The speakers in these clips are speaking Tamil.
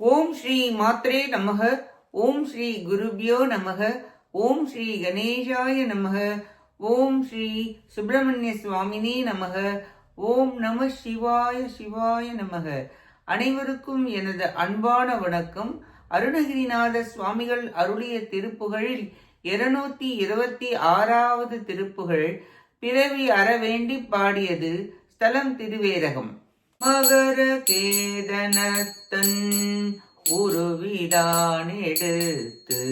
ஓம் ஸ்ரீ மாத்ரே நமக ஓம் ஸ்ரீ குருபியோ நமக ஓம் ஸ்ரீ கணேசாய நமக ஓம் ஸ்ரீ சுப்பிரமணிய சுவாமினே நமக ஓம் நம சிவாய சிவாய நமக. அனைவருக்கும் எனது அன்பான வணக்கம். அருணகிரிநாத சுவாமிகள் அருளிய திருப்புகழில் இருநூத்தி இருபத்தி ஆறாவது திருப்புகழ் பிறவி அற வேண்டி பாடியது ஸ்தலம் திருவேரகம். மகர கேதனத்தன் உருவிடான் எடுத்து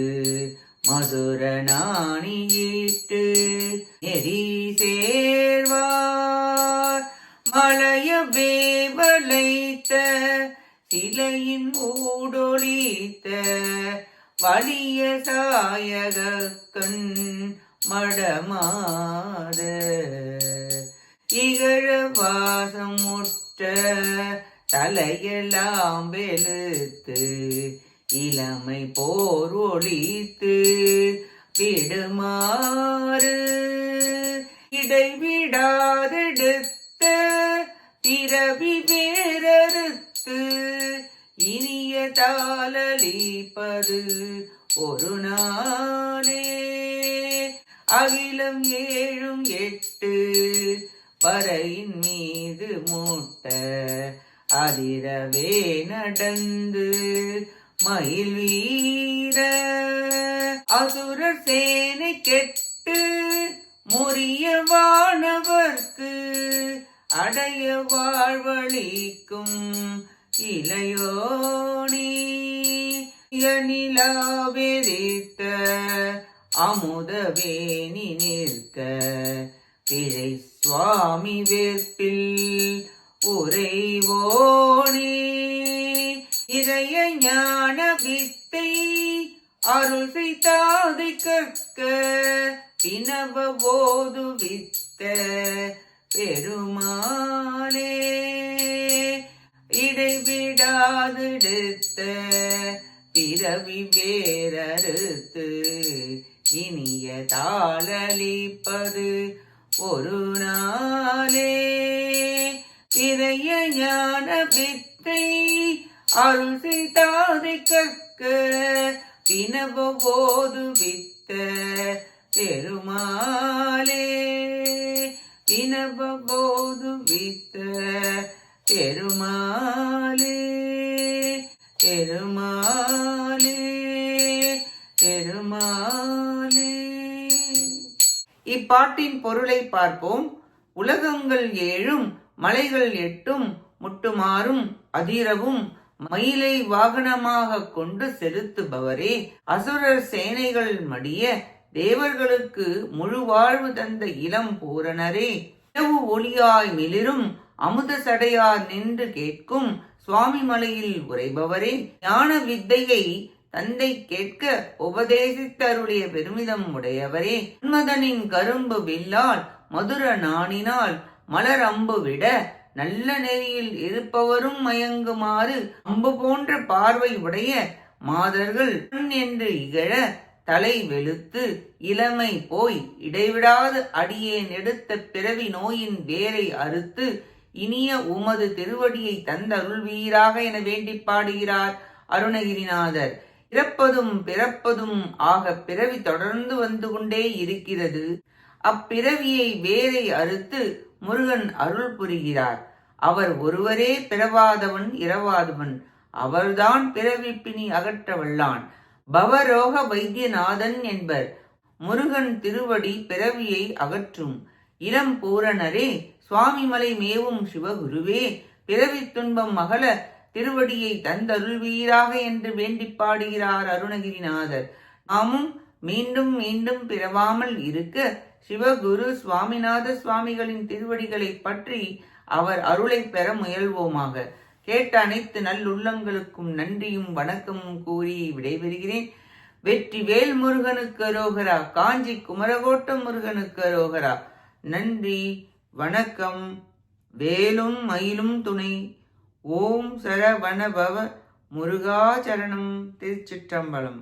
மதுர நாணியிட்டு நெறி சேர்வார். மலைய வேவலைத்த சிலையின் ஊடொழித்த வலிய சாயக கண் மடமாத இகழ வாசம் முற்ற தலையெல்லாம் வெளுத்து இளமை போர் ஒழித்து விடுமாறு. இடைவிடாதெடுத்த பிறவி வேறறுத்து இனிய தாளலிப்பது ஒரு நாளே. அகிலம் ஏழும் எட்டு பறையின் மீது மூட்ட அதிரவே நடந்து மயில் வீர. அசுர சேனை கெட்டு முறிய வானவர்க்கு அடைய வாழ்வழிக்கும் இளையோனி. நிலாவெறித்த அமுதவேணி நிற்க பிழை சுவாமி வேற்பில் உரைவோனே இறைய ஞான வித்தை அருள் செய்தாதை கற்க வினவ போது வித்த பெருமாளே இடைவிடாதெடுத்த பிறவி வேறறுத்து இனிய தாளலிப்பது ஒரு நாளே இதய ஞான வித்தை அருள் செய்தாதை கற்க வினவ வித்த பெருமாளே. வினவ வித்த பெருமாளே. இப்பாட்டின் பொருளை பார்ப்போம். உலகங்கள் ஏழும் மலைகள் எட்டும் முட்டுமாறும் அதிரவும் மயிலை வாகனமாக கொண்டு செலுத்துபவரே. அசுரர் சேனைகள் மடிய தேவர்களுக்கு முழு வாழ்வு தந்த இளம் பூரணரே. இரவு ஒளியாய் மிளிரும் அமுத சடையார் நின்று கேட்கும் சுவாமி மலையில் உரைபவரே ஞான வித்தையை தந்தை கேட்க உபதேசித்தருடைய பெருமிதம் உடையவரே. உன்மதனின் கரும்பு வில்லால் மதுர நாணினால் மலர் அம்பு விட நல்ல நெறியில் இருப்பவரும் மயங்குமாறு அம்பு போன்ற பார்வை உடைய மாதர்கள் என்று இகழ தலை வெளுத்து இளமை போய் இடைவிடாது அடியேன் எடுத்த பிறவி நோயின் வேரை அறுத்து இனிய உமது திருவடியை தந்தருள்வீராக என வேண்டி பாடுகிறார் அருணகிரிநாதர். இறப்பதும் பிறப்பதும் ஆக பிறவி தொடர்ந்து வந்து கொண்டே இருக்கிறது. அப்பிறவியை வேரை அறுத்து முருகன் அருள் புரிகிறார். அவர் ஒருவரே பிறவாதவன் இரவாதவன். அவர்தான் பிறவி பிணி அகற்ற வல்லான். பவரோக வைத்தியநாதன் என்பர். முருகன் திருவடி பிறவியை அகற்றும். இளம் பூரணரே சுவாமிமலை மேவும் சிவகுருவே பிறவி துன்பம் மகள திருவடியை தந்தருள்வீராக என்று வேண்டி பாடுகிறார் அருணகிரிநாதர். நாமும் மீண்டும் மீண்டும் பிறவாமல் இருக்க சிவகுரு சுவாமிநாத சுவாமிகளின் திருவடிகளை பற்றி அவர் அருளை பெற முயல்வோமாக. கேட்ட அனைத்து நல்லுள்ளங்களுக்கும் நன்றியும் வணக்கமும் கூறி விடைபெறுகிறேன். வெற்றி வேல் முருகனுக்கு அரோகரா காஞ்சி குமரகோட்டம் முருகனுக்கு அரோகரா. நன்றி வணக்கம். வேலும் மயிலும் துணை. ஓம் சரவணபவ முருகாச்சரணம் திருச்சிற்றம்பலம்.